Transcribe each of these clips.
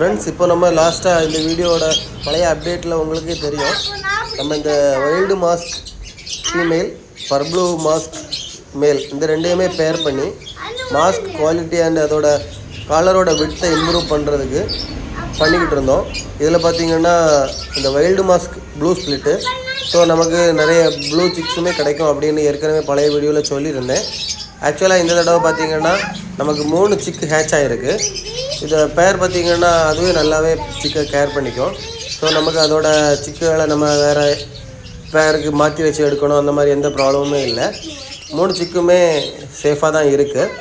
Friends இப்போ நம்ம லாஸ்ட்டாக இந்த வீடியோவோட பழைய அப்டேட்டில் உங்களுக்கே தெரியும். நம்ம இந்த wild mask female purple mask male இந்த ரெண்டையுமே பேர் பண்ணி மாஸ்க் குவாலிட்டி அண்ட் அதோட காலரோட விட்டை இம்ப்ரூவ் பண்ணுறதுக்கு பண்ணிக்கிட்டு இருந்தோம். இதில் பார்த்தீங்கன்னா இந்த wild mask blue split so நமக்கு நிறைய ப்ளூ சிக்ஸுமே கிடைக்கும் அப்படின்னு ஏற்கனவே பழைய வீடியோவில் சொல்லியிருந்தேன். ஆக்சுவலாக இந்த தடவை பார்த்தீங்கன்னா நமக்கு மூணு சிக்கு ஹேட்ச் ஆகிருக்கு இது பேர் பார்த்திங்கன்னா அதுவே நல்லாவே சிக்கை கேர் பண்ணிக்கும். ஸோ நமக்கு அதோட சிக்குகளை நம்ம வேறு பேருக்கு மாற்றி வச்சு எடுக்கணும். அந்த மாதிரி எந்த ப்ராப்ளமுமே இல்லை. மூணு சிக்குமே சேஃபாக தான் இருக்குது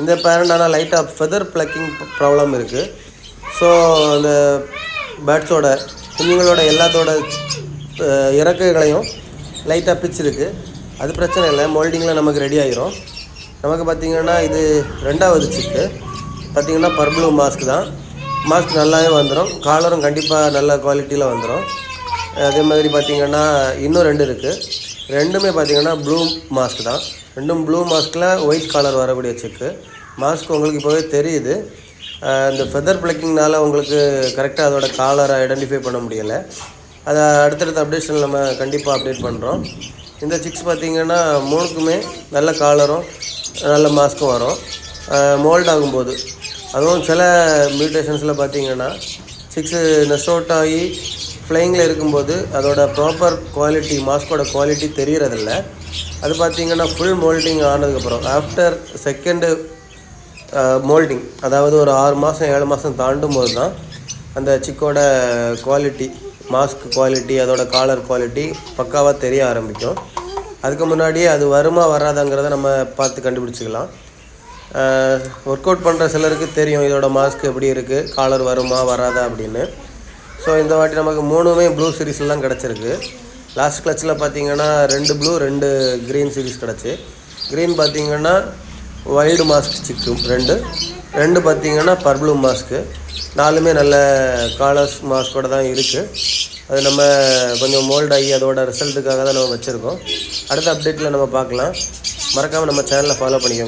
இந்த பேரண்ட் லைட்டாக ஃபெதர் ப்ளக்கிங் ப்ராப்ளம் இருக்குது ஸோ அந்த பேர்ட்ஸோட குஞ்சுங்களோட எல்லாத்தோட இறக்குகளையும் இறக்கைகளையும் லைட்டாக பிச்சிருக்கு. அது பிரச்சனை இல்லை. மோல்டிங்கில் நமக்கு ரெடி ஆகிரும் நமக்கு பார்த்திங்கன்னா இது ரெண்டாவது சிக்கு பார்த்திங்கன்னா பர்ப்ளூ மாஸ்க் தான். மாஸ்க் நல்லாவே வந்துடும் காலரும் கண்டிப்பாக நல்ல குவாலிட்டியில் வந்துடும் அதே மாதிரி பார்த்திங்கன்னா இன்னும் ரெண்டு இருக்குது ரெண்டுமே பார்த்திங்கன்னா ப்ளூ மாஸ்க் தான். ரெண்டும் ப்ளூ மாஸ்கில் ஒயிட் காலர் வரக்கூடிய செக்கு. மாஸ்க் உங்களுக்கு இப்போவே தெரியுது. இந்த ஃபெதர் பிளக்கிங்னால உங்களுக்கு கரெக்டாக அதோட காலரை ஐடென்டிஃபை பண்ண முடியலை. அதை அடுத்தடுத்த அப்டேஷன் நம்ம கண்டிப்பாக அப்டேட் பண்ணுறோம் இந்த சிக்ஸ் பார்த்திங்கன்னா மூணுக்குமே நல்ல காலரும் நல்ல மாஸ்க்கும் வரும். மோல்ட் ஆகும்போது. அதுவும் சில மியூட்டேஷன்ஸில் பார்த்தீங்கன்னா சிக்ஸு நெஸ்ட் அவுட் ஆகி ஃப்ளைங்கில் இருக்கும்போது அதோட ப்ராப்பர் குவாலிட்டி மாஸ்கோட குவாலிட்டி தெரியறதில்ல. அது பார்த்தீங்கன்னா ஃபுல் மோல்டிங் ஆனதுக்கப்புறம் ஆஃப்டர் செகண்டு மோல்டிங் அதாவது ஒரு ஆறு மாதம் ஏழு மாதம் தாண்டும் போது தான் அந்த சிக்கோட குவாலிட்டி மாஸ்க் குவாலிட்டி அதோட காலர் குவாலிட்டி பக்காவாக தெரிய ஆரம்பிக்கும். அதுக்கு முன்னாடியே அது வருமா வராதாங்கிறத நம்ம பார்த்து கண்டுபிடிச்சிக்கலாம். ஒர்க் அவுட் பண்ணுற சிலருக்கு தெரியும் இதோட மாஸ்க் எப்படி இருக்குது காலர் வருமா வராதா அப்படின்னு. ஸோ இந்த வாட்டி நமக்கு மூணுமே ப்ளூ சீரீஸ்லாம் கிடச்சிருக்கு. லாஸ்ட் கிளச்சில் பார்த்தீங்கன்னா ரெண்டு ப்ளூ ரெண்டு க்ரீன் சீரீஸ் கிடச்சி. க்ரீன் பார்த்தீங்கன்னா ஒயிடு மாஸ்க் சிக்கு ரெண்டு. ரெண்டு பார்த்தீங்கன்னா பர்ப்ளூ மாஸ்க்கு நாலுமே நல்ல காலர்ஸ் மாஸ்கோட தான் இருக்குது அது நம்ம கொஞ்சம் மோல்ட் ஆகி அதோட ரிசல்ட்டுக்காக தான் நம்ம வச்சுருக்கோம். அடுத்த அப்டேட்டில் நம்ம பார்க்கலாம். மறக்காமல் நம்ம சேனலை ஃபாலோ பண்ணிக்கோங்க.